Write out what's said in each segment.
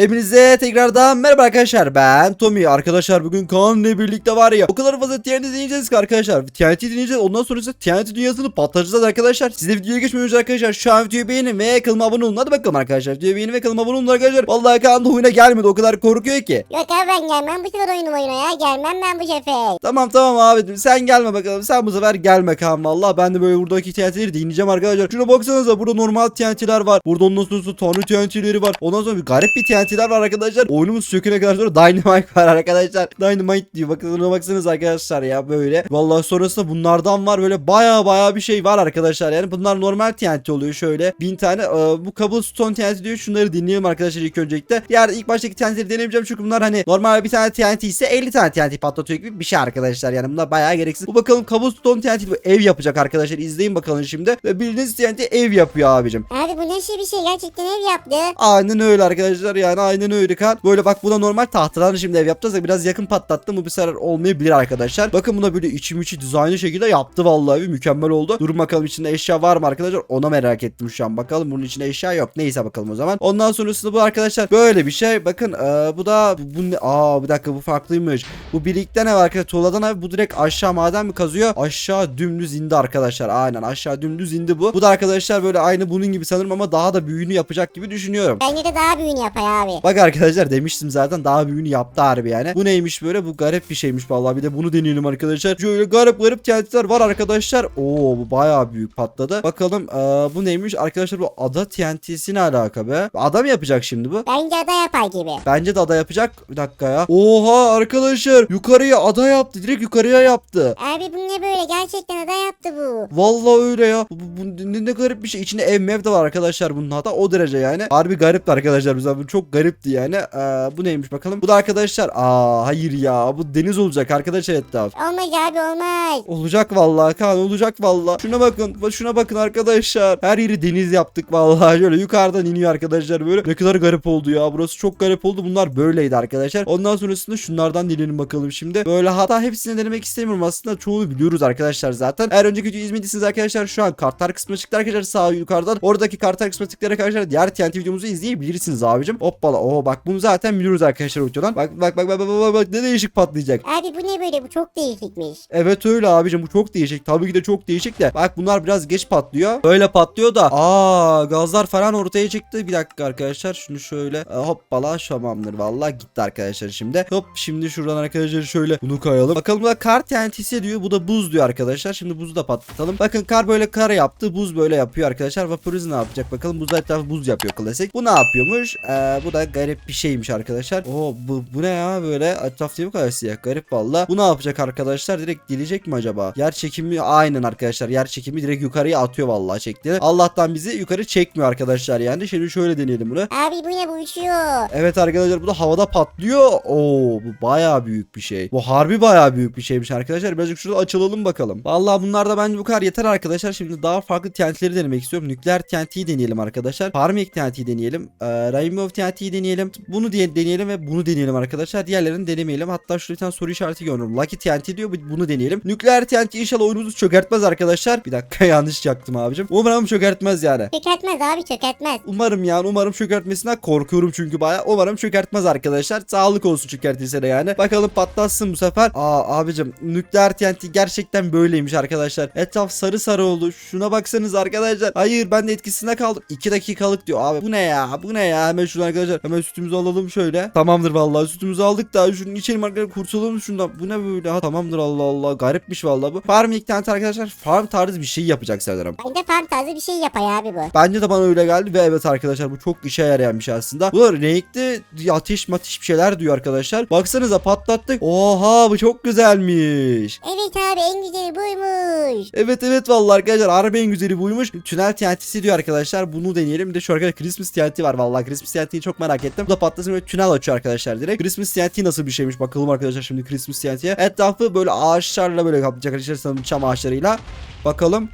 Hepinize tekrardan merhaba arkadaşlar. Ben Tommy. Arkadaşlar bugün Kaan ile birlikte var ya o kadar fazla TNT deneyeceğiz ki arkadaşlar. TNT deneyeceğiz ondan sonra ise TNT dünyasını patlatacağız arkadaşlar. Siz de videoya geçmeden önce arkadaşlar şu an videoyu beğenin ve kanalıma abone olun. Hadi bakalım arkadaşlar. Videoyu beğenin ve kanalıma abone olun arkadaşlar. Vallahi Kaan da oyuna gelmedi. O kadar korkuyor ki. Yok abi ben gelmem bu sefer oyunum oyuna ya. Gelmem ben bu sefer. Tamam tamam abicim. Sen gelme bakalım. Sen bu sefer gelme Kaan. Valla ben de böyle buradaki TNT'leri deneyeceğim arkadaşlar. Şuna baksanıza. Burada normal TNT'ler var. Burada ondan sonra tanrı TNT'leri var. Ondan sonra bir garip bir TNT'ler var arkadaşlar. Oyunumuz söküne kadar sonra Dynamite var arkadaşlar. Dynamite diyor. Bakın ona baksanız arkadaşlar ya böyle. Vallahi sonrasında bunlardan var böyle baya baya bir şey var arkadaşlar. Yani bunlar normal TNT oluyor şöyle. Bin tane Ee, bu cobblestone TNT diyor. Şunları dinleyelim arkadaşlar ilk öncelikle. Yani ilk baştaki TNT'leri denemeyeceğim çünkü bunlar hani normal bir tane TNT ise 50 tane TNT patlatıyor gibi bir şey arkadaşlar. Yani bunlar bayağı gereksiz. Bu bakalım cobblestone TNT bu ev yapacak arkadaşlar. İzleyin bakalım şimdi. Ve bildiğiniz TNT ev yapıyor abicim. Abi bu ne şey bir şey gerçekten ev yaptı. Aynen öyle arkadaşlar yani aynen öyle kan. Böyle bak buna normal tahtadan şimdi ev yapacağız da biraz yakın patlattım bu bir sefer olmayabilir arkadaşlar. Bakın buna böyle içim içi dizaynlı şekilde yaptı vallahi bir mükemmel oldu. Durun bakalım içinde eşya var mı arkadaşlar ona merak ettim şu an. Bakalım bunun içinde eşya yok. Neyse bakalım o zaman. Ondan sonrasında bu arkadaşlar böyle bir şey. Bakın ee, bu da bu, bu ne? Aa bir dakika bu farklıymış. Bu birlikte ne var arkadaşlar? Tuğladan abi bu direkt aşağı maden mi kazıyor? Aşağı dümdüz indi arkadaşlar. Aynen aşağı dümdüz indi bu. Bu da arkadaşlar böyle aynı bunun gibi sanırım ama daha da büyüğünü yapacak gibi düşünüyorum. Bence de daha büyüğünü yapay abi. Bak arkadaşlar demiştim zaten daha büyüğünü yaptı harbi yani. Bu neymiş böyle? Bu garip bir şeymiş vallahi. Bir de bunu deneyelim arkadaşlar. Şöyle garip garip TNT'ler var arkadaşlar. Oo bu bayağı büyük patladı. Bakalım aa, bu neymiş? Arkadaşlar bu ada TNT'si ne alaka be? Ada mı yapacak şimdi bu? Bence de yapar gibi. Bence de ada yapacak. Bir dakika ya. Oha arkadaşlar yukarıya ada yaptı. Direkt yukarıya yaptı. Abi bu ne böyle gerçekten ada yaptı bu. Vallahi öyle ya. Bu, bu- bu ne, ne garip bir şey. İçinde ev mev de var arkadaşlar bunun hatta o derece yani. Harbi garipti arkadaşlar bize. Bu çok garipti yani. Ee, bu neymiş bakalım. Bu da arkadaşlar. Aa hayır ya. Bu deniz olacak arkadaşlar etraf. Olmaz abi olmaz. Olacak vallahi kan olacak vallahi. Şuna bakın. bak Şuna bakın arkadaşlar. Her yeri deniz yaptık vallahi. Şöyle yukarıdan iniyor arkadaşlar böyle. Ne kadar garip oldu ya. Burası çok garip oldu. Bunlar böyleydi arkadaşlar. Ondan sonrasında şunlardan deneyelim bakalım şimdi. Böyle hatta hepsini denemek istemiyorum aslında. Çoğunu biliyoruz arkadaşlar zaten. Eğer önceki videoyu izlemediyseniz arkadaşlar şu an kartlar kısmına çıktı arkadaşlar sağ yukarıdan. Oradaki kartlar kısmına tıklayarak arkadaşlar diğer TNT videomuzu izleyebilirsiniz abicim. Hoppala. Oo bak bunu zaten biliyoruz arkadaşlar videodan. Bak bak bak bak bak bak, bak ne değişik patlayacak. Abi bu ne böyle bu çok değişikmiş. Evet öyle abicim bu çok değişik. Tabii ki de çok değişik de. Bak bunlar biraz geç patlıyor. Böyle patlıyor da. Aa gazlar falan ortaya çıktı. Bir dakika arkadaşlar şunu şöyle e, hoppala şamamdır. Vallahi gitti arkadaşlar şimdi. Hop şimdi şuradan arkadaşlar şöyle bunu kayalım. Bakalım da kar TNT'si diyor. Bu da buz diyor arkadaşlar. Şimdi buzu da patlatalım. Bakın kar böyle kar yaptı. Buz böyle yapıyor arkadaşlar. Vapuriz ne yapacak bakalım. Buz etrafı buz yapıyor klasik. Bu ne yapıyormuş? Ee, bu da garip bir şeymiş arkadaşlar. Oo bu, bu ne ya böyle etraf değil bu kadar siyah. Garip valla. Bu ne yapacak arkadaşlar? Direkt gelecek mi acaba? Yer çekimi aynen arkadaşlar. Yer çekimi direkt yukarıya atıyor vallahi çektiğini. Allah'tan bizi yukarı çekmiyor arkadaşlar. Yani şimdi şöyle deneyelim bunu. Abi bu ne bu uçuyor. Evet arkadaşlar bu da havada patlıyor. Oo bu bayağı büyük bir şey. Bu harbi bayağı büyük bir şeymiş arkadaşlar. Birazcık şurada açılalım bakalım. Vallahi bunlar da bence bu kadar yeter arkadaşlar. Şimdi daha farklı TNT'leri denemek istiyorum. Nükleer TNT'yi deneyelim arkadaşlar. Farming TNT'yi deneyelim. Ee, Rainbow TNT'yi deneyelim. Bunu diye deneyelim ve bunu deneyelim arkadaşlar. Diğerlerini denemeyelim. Hatta şurada bir tane soru işareti gördüm. Lucky TNT diyor. bu- Bunu deneyelim. Nükleer TNT inşallah oyunumuzu çökertmez arkadaşlar. Bir dakika yanlış yaktım abicim. Umarım çökertmez yani. Çökertmez abi çökertmez. Umarım yani umarım çökertmesinden korkuyorum çünkü baya. Umarım çökertmez arkadaşlar. Sağlık olsun çökertirse de yani. Bakalım patlatsın bu sefer. Aa abicim nükleer TNT gerçekten böyleymiş arkadaşlar. Etraf sarı sarı oldu. Şuna baksanız arkadaşlar. Hayır ben de etkisinde kaldım. 2 dakikalık diyor abi. Bu ne ya? Bu ne ya? Hemen şunu arkadaşlar. Hemen sütümüzü alalım şöyle. Tamamdır vallahi sütümüzü aldık da şunu içelim arkadaşlar kurtulalım şundan. Bu ne böyle? Ha tamamdır Allah Allah. Garipmiş vallahi bu. Farming TNT arkadaşlar farm tarzı bir şey yapacak sanırım. Bence farm tarzı bir şey yapay abi bu. Bence de bana öyle geldi ve evet arkadaşlar bu çok işe yarayan bir şey aslında. Bu renkli ateş matiş bir şeyler diyor arkadaşlar. Baksanıza patlattık. Oha bu çok güzelmiş. Evet abi en güzeli buymuş. Evet evet vallahi arkadaşlar harbi en güzeli buymuş. Tünel TNT'si diyor arkadaşlar. Bunu deneyelim. Bir de şu arkadaşlar Christmas TNT var vallahi. Christmas TNT'yi çok merak ettim. Bu da patlasın böyle tünel açıyor arkadaşlar direkt. Christmas TNT nasıl bir şeymiş bakalım arkadaşlar şimdi Christmas TNT'ye. Etrafı böyle ağaçlarla böyle kaplayacak arkadaşlar sanırım çam ağaçlarıyla. Bakalım.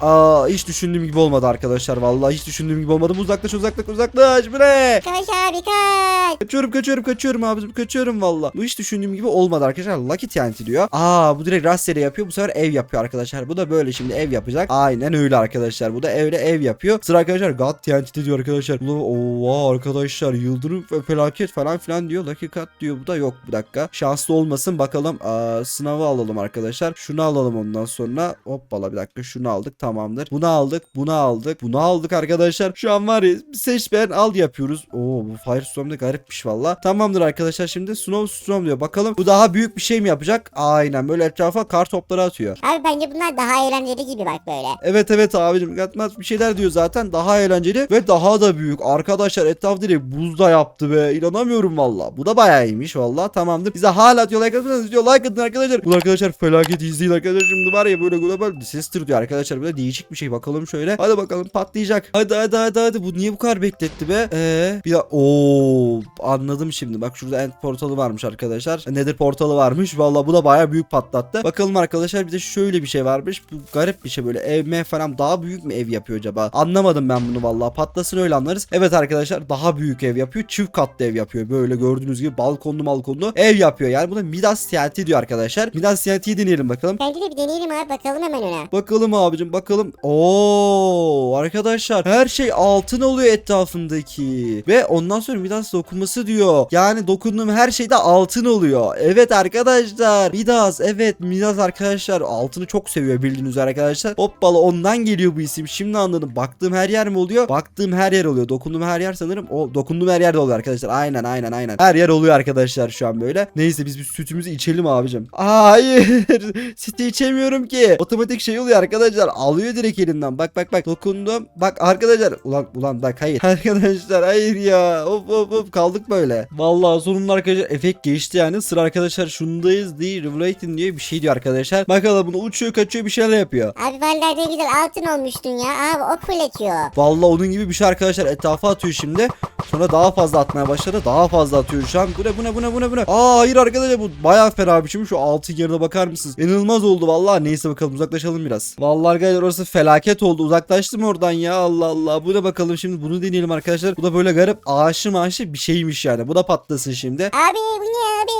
Aa hiç düşündüğüm gibi olmadı arkadaşlar. Vallahi hiç düşündüğüm gibi olmadı. Uzaklaş uzaklaş uzaklaş. Bre. Kaç abi kaç. Kaçıyorum kaçıyorum kaçıyorum abicim kaçıyorum valla. Bu hiç düşündüğüm gibi olmadı arkadaşlar. Lucky TNT diyor. Aa bu direkt rastgele yapıyor. Bu sefer ev yapıyor arkadaşlar. Bu da böyle şimdi ev yapacak. Aynen öyle arkadaşlar. Bu da evle ev yapıyor. Sıra arkadaşlar God TNT diyor arkadaşlar. Bu da oha arkadaşlar yıldırım ve felaket falan filan diyor. Lucky Cut diyor. Bu da yok bir dakika. Şanslı olmasın bakalım. Aa, sınavı alalım arkadaşlar. Şunu alalım ondan sonra. Hoppala bir dakika şunu aldık tamamdır. Bunu aldık. Bunu aldık. Bunu aldık arkadaşlar. Şu an var ya seç beğen al yapıyoruz. Oo bu Firestorm da garipmiş valla. Tamamdır arkadaşlar şimdi Snowstorm diyor. Bakalım bu daha büyük bir şey mi yapacak? Aynen böyle etrafa kar topları atıyor. Abi bence bunlar daha eğlenceli gibi bak böyle. Evet evet abicim Gatmaz bir şeyler diyor zaten daha eğlenceli ve daha da büyük. Arkadaşlar etraf direkt buzda yaptı be. İnanamıyorum valla. Bu da bayağı iyiymiş valla. Tamamdır. Bize hala diyor like atın diyor like atın arkadaşlar. Bu arkadaşlar felaket izleyin arkadaşlar. Şimdi var ya böyle global disaster diyor arkadaşlar. Da değişik bir şey. Bakalım şöyle. Hadi bakalım patlayacak. Hadi hadi hadi hadi. Bu niye bu kadar bekletti be? Eee bir de ooo anladım şimdi. Bak şurada end portalı varmış arkadaşlar. Nether portalı varmış. Valla bu da bayağı büyük patlattı. Bakalım arkadaşlar bir de şöyle bir şey varmış. Bu garip bir şey böyle ev falan daha büyük mü ev yapıyor acaba? Anlamadım ben bunu valla. Patlasın öyle anlarız. Evet arkadaşlar daha büyük ev yapıyor. Çift katlı ev yapıyor. Böyle gördüğünüz gibi balkonlu balkonlu ev yapıyor. Yani bu da Midas TNT diyor arkadaşlar. Midas TNT'yi deneyelim bakalım. Bence de bir deneyelim abi bakalım hemen ona. Bakalım abicim bakalım. Oo arkadaşlar her şey altın oluyor etrafındaki. Ve ondan sonra Midas dokunması diyor. Yani dokunduğum her şeyde altın oluyor. Evet arkadaşlar. Midas evet Midas arkadaşlar altını çok seviyor bildiğiniz üzere arkadaşlar. Hoppala ondan geliyor bu isim. Şimdi anladım. Baktığım her yer mi oluyor? Baktığım her yer oluyor. Dokunduğum her yer sanırım. O dokunduğum her yerde oluyor arkadaşlar. Aynen aynen aynen. Her yer oluyor arkadaşlar şu an böyle. Neyse biz bir sütümüzü içelim abicim. Hayır. Sütü içemiyorum ki. Otomatik şey oluyor arkadaşlar. Alıyor direkt elimden. Bak bak bak. Dokundum. Bak arkadaşlar. Ulan ulan bak hayır. Arkadaşlar hayır ya. Hop hop hop kaldık böyle. Vallahi sonunda arkadaşlar efekt geçti yani. Sıra arkadaşlar şundayız diye Revelating diye bir şey diyor arkadaşlar. Bakalım bunu uçuyor kaçıyor bir şeyler yapıyor. Abi vallahi ne güzel altın olmuştun ya. Abi o fırlatıyor. Vallahi onun gibi bir şey arkadaşlar etrafa atıyor şimdi. Sonra daha fazla atmaya başladı. Daha fazla atıyor şu an. Bu ne bu ne bu ne bu ne bu ne? Aa hayır arkadaşlar bu bayağı fena bir şey. Şu altın yerine bakar mısınız? İnanılmaz oldu vallahi. Neyse bakalım uzaklaşalım biraz. Vallahi arkadaşlar orası felaket oldu. Uzaklaştım oradan ya Allah Allah. Bu ne bakalım şimdi bunu deneyelim arkadaşlar. Bu da böyle garip ağaçlı maaşı bir şeymiş yani. Bu da patlasın şimdi. Abi bu ne abi?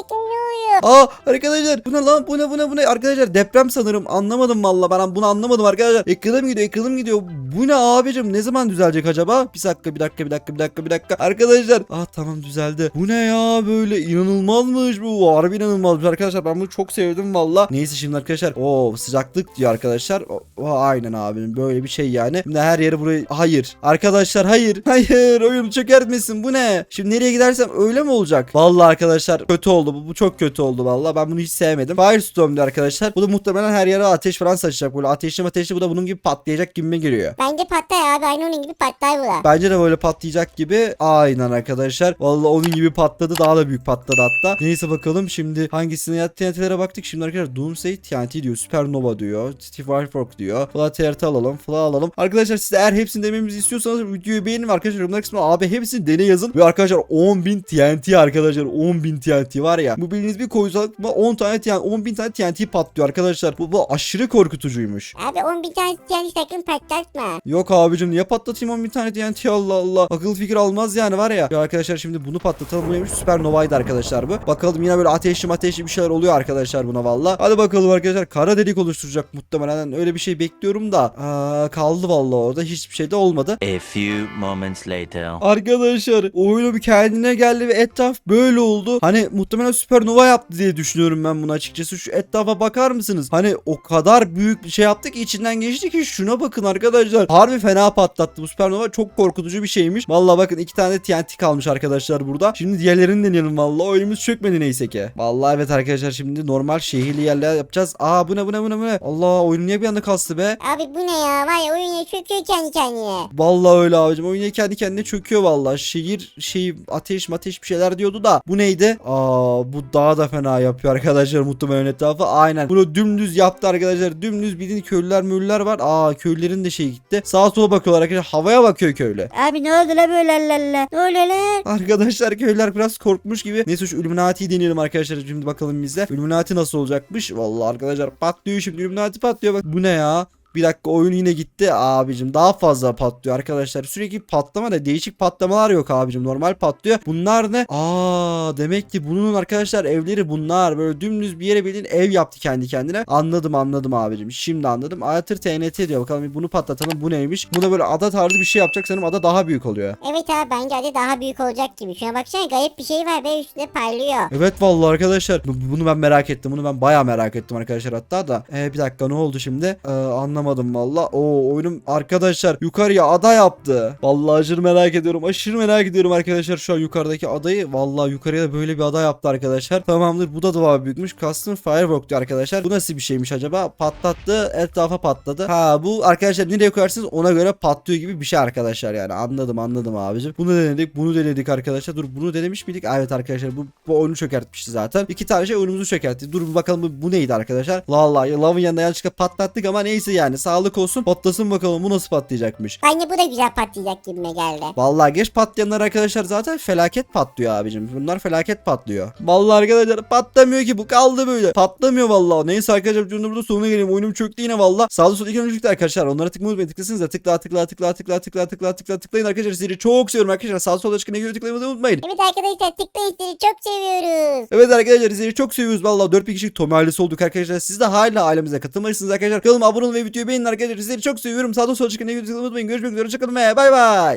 Aa arkadaşlar bu ne lan? Bu ne bu ne bu ne? Arkadaşlar deprem sanırım. Anlamadım valla ben bunu anlamadım arkadaşlar. Ekranım gidiyor ekranım gidiyor. Bu ne abicim? Ne zaman düzelecek acaba? Bir dakika bir dakika bir dakika bir dakika bir dakika. Arkadaşlar ah tamam düzeldi. Bu ne ya? Böyle inanılmazmış bu. Harbi inanılmazmış arkadaşlar. Ben bunu çok sevdim valla neyse şimdi arkadaşlar. O sıcaklık diyor arkadaşlar. O, o aynen abim böyle bir şey yani. Şimdi her yeri burayı hayır. Arkadaşlar hayır. Hayır oyun çökertmesin. Bu ne? Şimdi nereye gidersem öyle mi olacak? Vallahi arkadaşlar kötü oldu bu, bu çok kötü oldu vallahi ben bunu hiç sevmedim Firestorm diyor arkadaşlar bu da muhtemelen her yere ateş falan saçacak böyle ateşli ateşli bu da bunun gibi patlayacak gibime geliyor Bence patlar abi aynı onun gibi patlar bu da. Bence de böyle patlayacak gibi. Aynen arkadaşlar. Vallahi onun gibi patladı. Daha da büyük patladı hatta. Neyse bakalım şimdi hangisine ya TNT'lere baktık. Şimdi arkadaşlar Doomsday TNT diyor. Supernova diyor. Steve Firefox diyor. Fla TRT alalım. Fla alalım. Arkadaşlar siz eğer hepsini dememizi istiyorsanız videoyu beğenin ve arkadaşlar yorumlar kısmına abi hepsini dene yazın. Ve arkadaşlar 10.000 TNT arkadaşlar. 10.000 TNT var ya. Bu bildiğiniz bir koysak 10 tane TNT 10.000 tane TNT patlıyor arkadaşlar. Bu, bu aşırı korkutucuymuş. Abi 10 bin tane yani sakın patlatma. Yok abicim niye patlatayım 10 bir tane TNT Allah Allah. Akıl fikir almaz yani var ya. Ya arkadaşlar şimdi bunu patlatalım. Bu neymiş? Süpernova'ydı arkadaşlar bu. Bakalım yine böyle ateşli ateşli bir şeyler oluyor arkadaşlar buna valla. Hadi bakalım arkadaşlar. Kara delik oluşturacak muhtemelen. Öyle bir şey bekliyorum da. Aa, kaldı valla orada. Hiçbir şey de olmadı. A few moments later. Arkadaşlar oyunu bir kendine geldi ve etraf böyle oldu. Hani muhtemelen süpernova yaptı diye düşünüyorum ben bunu açıkçası. Şu etrafa bakar mısınız? Hani o kadar büyük bir şey yaptık ki içinden geçti ki şuna bakın arkadaşlar. Harbi fena patlattı bu süpernova. Çok korkutucu bir şeymiş. Vallahi bakın iki tane TNT kalmış arkadaşlar burada. Şimdi diğerlerini deneyelim vallahi. Oyunumuz çökmedi neyse ki. Vallahi evet arkadaşlar şimdi normal şehirli yerler yapacağız. Aa bu ne bu ne bu ne bu ne? Allah oyun niye bir anda kastı be? Abi bu ne ya var ya oyun ya çöküyor kendi kendine. Vallahi öyle abicim. Oyun ya kendi kendine çöküyor vallahi. Şehir şey ateş ateş bir şeyler diyordu da. Bu neydi? Aa bu daha da fena yapıyor arkadaşlar muhtemelen etrafı. Aynen. Bunu dümdüz yaptı arkadaşlar. Dümdüz bildiğin köylüler müller var. Aa köylülerin de şey gitti. Sağa sola bakıyorlar arkadaşlar. Havaya bakıyor köylü. Abi ne oldu la böyle la la? Ne oluyor lan? Arkadaşlar köylüler biraz korkmuş gibi. Neyse şu Illuminati'yi deneyelim arkadaşlar. Şimdi bakalım bizde. Illuminati nasıl olacakmış? Vallahi arkadaşlar patlıyor şimdi. Illuminati patlıyor. Bak bu ne ya? Bir dakika oyun yine gitti abicim. Daha fazla patlıyor arkadaşlar. Sürekli patlama da değişik patlamalar yok abicim. Normal patlıyor. Bunlar ne? Aa demek ki bunun arkadaşlar evleri bunlar. Böyle dümdüz bir yere bildiğin ev yaptı kendi kendine. Anladım anladım abicim. Şimdi anladım. Ayatır TNT diyor. Bakalım bunu patlatalım. Bu neymiş? Bu da böyle ada tarzı bir şey yapacak. Sanırım ada daha büyük oluyor. Evet abi bence hadi daha büyük olacak gibi. Şuna baksana garip bir şey var ve üstünde parlıyor. Evet vallahi arkadaşlar. Bu- Bunu ben merak ettim. Bunu ben bayağı merak ettim arkadaşlar hatta da. Ee, bir dakika ne oldu şimdi? Ee, anlamadım valla. Oo oyunum arkadaşlar yukarıya ada yaptı. Vallahi aşırı merak ediyorum. Aşırı merak ediyorum arkadaşlar şu an yukarıdaki adayı. Vallahi yukarıya da böyle bir ada yaptı arkadaşlar. Tamamdır. Bu da daha büyükmüş. Custom Firework diyor arkadaşlar. Bu nasıl bir şeymiş acaba? Patlattı. Etrafa patladı. Ha bu arkadaşlar nereye koyarsınız ona göre patlıyor gibi bir şey arkadaşlar yani. Anladım anladım abicim. Bunu denedik. Bunu denedik arkadaşlar. Dur bunu denemiş miydik? Evet arkadaşlar bu, bu oyunu çökertmişti zaten. İki tane şey oyunumuzu çökertti. Dur bakalım bu, bu neydi arkadaşlar? Vallahi lavın yanında yanlışlıkla patlattık ama neyse yani. Sağlık olsun. Patlasın bakalım bu nasıl patlayacakmış. Bence bu da güzel patlayacak gibime geldi. Vallahi geç patlayanlar arkadaşlar zaten felaket patlıyor abicim. Bunlar felaket patlıyor. Vallahi arkadaşlar patlamıyor ki bu kaldı böyle. Patlamıyor vallahi. Neyse arkadaşlar videonun burada sonuna gelelim. Oyunum çöktü yine vallahi. Sağda solda iki öncelikle arkadaşlar. Onlara tıklamayı unutmayın. Tıklasınız da tıkla tıkla tıkla tıkla tıkla tıkla tıkla tıklayın arkadaşlar. Sizleri çok seviyorum arkadaşlar. Sağda solda çıkan göre tıklamayı unutmayın. Evet arkadaşlar tıklayın sizi çok seviyoruz. Evet arkadaşlar sizleri çok seviyoruz. Vallahi 4000 kişilik Tommy ailesi olduk arkadaşlar. Siz de hala ailemize katılmalısınız arkadaşlar. Kanalıma abone olun ve videoyu beğenin arkadaşlar. Sizleri çok seviyorum. Sağda solda çıkan göre tıklamayı unutmayın. Görüşmek üzere. Hoşçakalın ve bay bay.